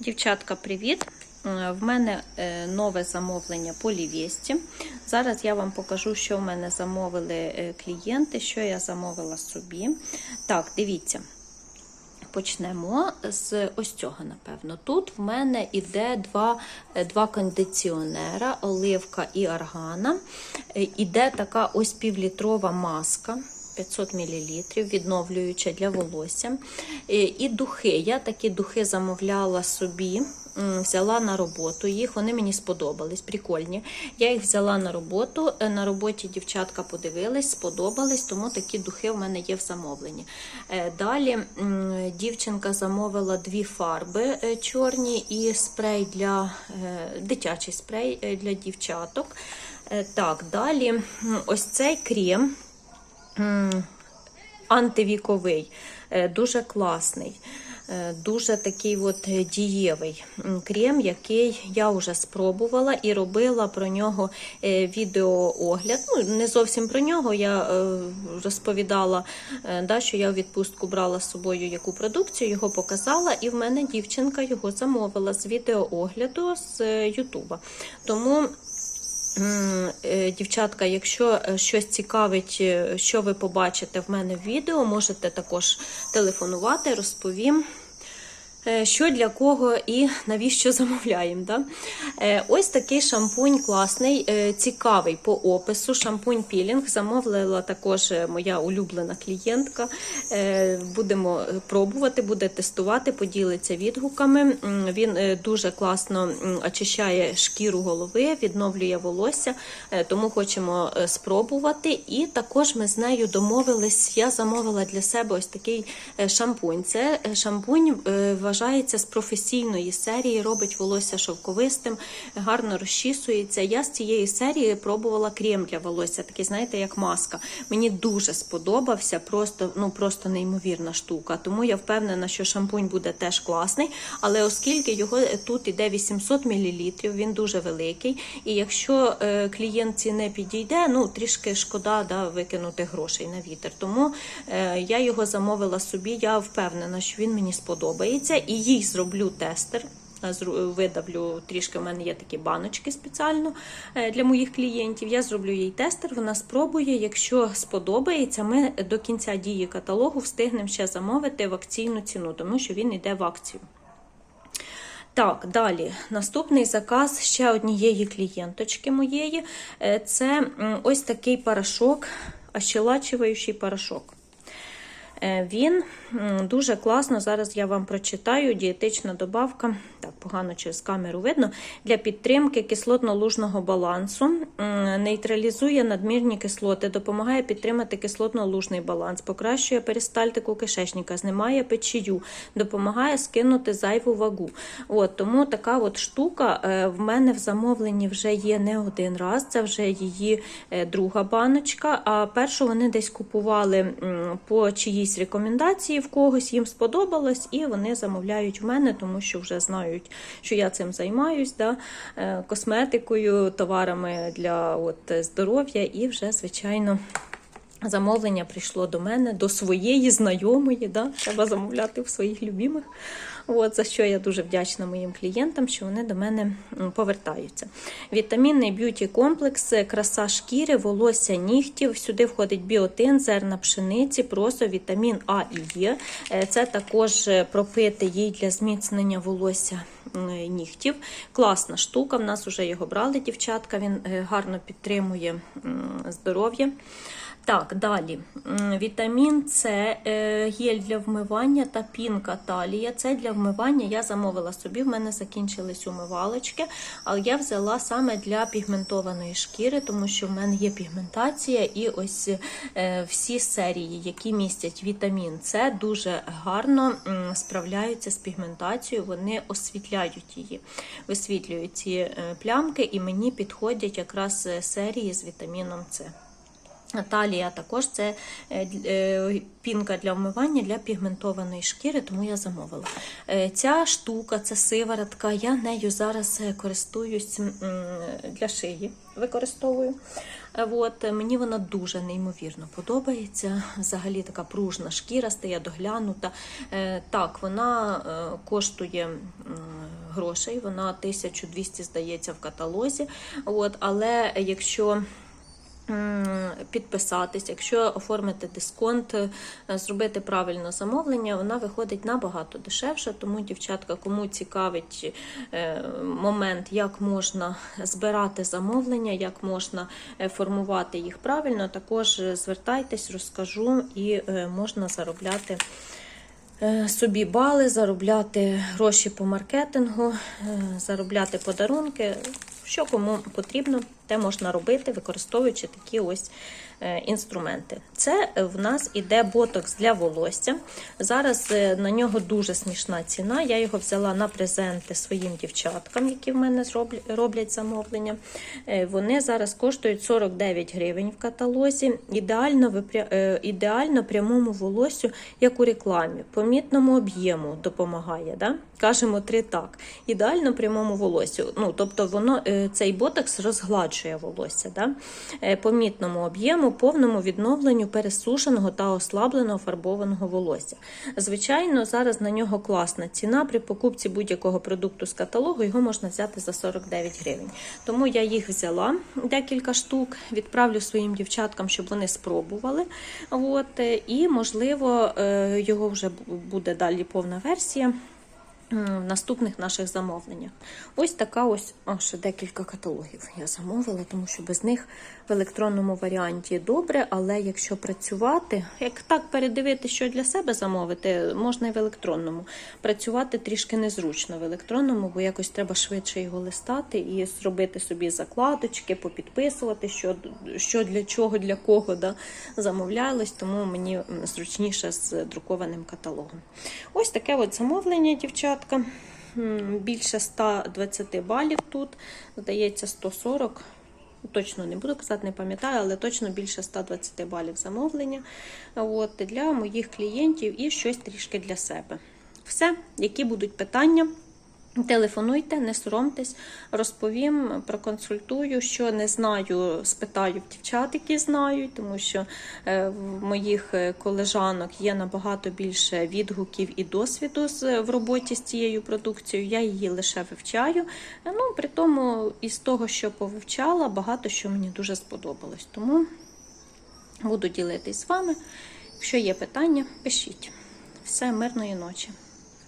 Дівчатка, привіт! Е, В мене е, нове замовлення по Лівєсті. Зараз я вам покажу, що в мене замовили е, клієнти, що я замовила собі. Так, дивіться. Почнемо з ось цього, напевно. Тут в мене іде два, два кондиціонера, оливка і аргана. Іде така ось півлітрова маска. 500 мл, відновлююча для волосся. Е, І духи. Я такі духи замовляла собі, взяла на роботу їх. Вони мені сподобались, прикольні. Я їх взяла на роботу. Е, На роботі дівчатка подивились, сподобались, тому такі духи в мене є в замовленні. Е, Далі дівчинка замовила дві фарби чорні і спрей для дитячий спрей для дівчаток. Так, далі ось цей крем антивіковий, е, дуже класний. е, Дуже такий от дієвий крем, який я вже спробувала і робила про нього е, відеоогляд. Ну, не зовсім про нього. Я розповідала, да, що я в відпустку брала з собою яку продукцію, його показала, і в мене дівчинка його замовила з відеоогляду з Ютуба. Тому Дівчатка, якщо е, щось цікавить, е, що ви побачите в мене в відео, можете також телефонувати, розповім. Е, Що для кого і навіщо замовляємо. Да? Е, Ось такий шампунь класний, е, цікавий по опису. Шампунь пілінг замовила також моя улюблена клієнтка. Будемо пробувати, буде тестувати, поділиться відгуками. Він дуже класно очищає шкіру голови, відновлює волосся, тому хочемо спробувати. І також ми з нею домовились. Я замовила для себе ось такий шампунь. Це шампунь е, вважається з професійної серії, робить волосся шовковистим, гарно розчісується. Я з цієї серії пробувала крем для волосся, такий, знаєте, як маска. Мені дуже сподобався, просто ну просто неймовірна штука. Тому я впевнена, що шампунь буде теж класний. Але оскільки його е, тут іде 800 мл, він дуже великий. І якщо е, клієнтці не підійде, ну трішки шкода да, викинути грошей на вітер. Тому е, я його замовила собі. Я впевнена, що він мені сподобається, і їй зроблю тестер. Е, Видавлю трішки, в мене є такі баночки спеціально е, для моїх клієнтів. Я зроблю їй тестер, вона спробує. Якщо сподобається, ми до кінця дії каталогу встигнемо ще замовити в акційну ціну, тому що він йде в акцію. Так, далі. Наступний заказ ще однієї клієнточки моєї. Е, Це ось такий порошок, ощелачуючий порошок. Е, Він дуже класно, зараз я вам прочитаю, дієтична добавка, так, погано через камеру видно, для підтримки кислотно-лужного балансу, нейтралізує надмірні кислоти, допомагає підтримати кислотно-лужний баланс, покращує перистальтику кишечника, знімає печію, допомагає скинути зайву вагу. От, тому така от штука е, в мене в замовленні вже є не один раз, це вже її е, друга баночка, а першу вони десь купували по чиїсь рекомендації в когось, їм сподобалось, і вони замовляють в мене, тому що вже знають, що я цим займаюсь, да, е, косметикою, товарами для от, здоров'я, і вже, звичайно. Замовлення прийшло до мене, до своєї знайомої. Да? Треба замовляти в своїх любимих. От, за що я дуже вдячна моїм клієнтам, що вони до мене повертаються. Вітамінний б'юті комплекс, е, краса шкіри, волосся нігтів. Сюди входить біотин, зерна пшениці, просо, вітамін А і Е. Е, Це також е, пропити їй для зміцнення волосся нігтів. Класна штука. В нас вже його брали дівчатка. Він е, гарно підтримує здоров'я. Так, далі. Вітамін С, е, гель для вмивання та пінка талія. Це для вмивання я замовила собі. В мене закінчились умивалочки, але я взяла саме для пігментованої шкіри, тому що в мене є пігментація, і ось е, всі серії, які містять вітамін С, дуже гарно справляються з пігментацією. Вони освітляють її, висвітлюють ці е, плямки, і мені підходять якраз е, серії з вітаміном С. Талія також це е, е, пінка для вмивання для пігментованої шкіри, тому я замовила. Е, Ця штука, це сиворотка, я нею зараз користуюсь для шиї. Використовую. От, мені вона дуже неймовірно подобається. Взагалі така пружна шкіра стає доглянута. Так, вона коштує грошей. Вона 1200, здається, в каталозі. От, але якщо підписатись, якщо оформити дисконт, е, зробити правильно замовлення, вона виходить набагато дешевше. Тому, дівчатка, кому цікавить е, момент, як можна збирати замовлення, як можна е, формувати їх правильно, також звертайтесь, розкажу і можна заробляти. Собі бали, заробляти гроші по маркетингу, заробляти подарунки. Що кому потрібно, те можна робити, використовуючи такі ось е, інструменти. Це е, в нас іде ботокс для волосся. Зараз е, на нього дуже смішна ціна. Я його взяла на презенти своїм дівчаткам, які в мене роблять замовлення. Вони зараз коштують 49 гривень в каталозі. Ідеально, ідеально прямому волосю, як у рекламі, помітному об'єму допомагає. Да? Кажемо три так. Ідеально прямому волосю. Ну, тобто воно, цей ботокс розгладжує волосся. Да? Е, Помітному об'єму, повному відновленню пересушеного та ослабленого фарбованого волосся. Звичайно, зараз на нього класна ціна. При покупці будь-якого продукту з каталогу його можна взяти за 49 гривень. Тому я їх взяла декілька штук, відправлю своїм дівчаткам, щоб вони спробували. От, е, і, можливо, е, його вже буде далі повна версія в наступних наших замовленнях. Ось така ось о, ще декілька каталогів я замовила, тому що без них в електронному варіанті добре, але якщо працювати, як так передивити, що для себе замовити, можна і в електронному. Працювати трішки незручно в електронному, бо якось треба швидше його листати і зробити собі закладочки, попідписувати, що, що для чого, для кого да, замовлялось, тому мені зручніше з друкованим каталогом. Ось таке от замовлення, дівчатка. Більше 120 балів тут, здається, 140. Точно не буду казати, не пам'ятаю, але точно більше 120 балів замовлення от, для моїх клієнтів і щось трішки для себе. Все, які будуть питання. Телефонуйте, не соромтесь, розповім, проконсультую. Що не знаю, спитаю в дівчат, які знають, тому що е, в моїх е, колежанок є набагато більше відгуків і досвіду в роботі з цією продукцією. Я її лише вивчаю. Е, Ну, при тому, із того, що повивчала, багато що мені дуже сподобалось. Тому буду ділитись з вами. Якщо є питання, пишіть. Все, мирної ночі.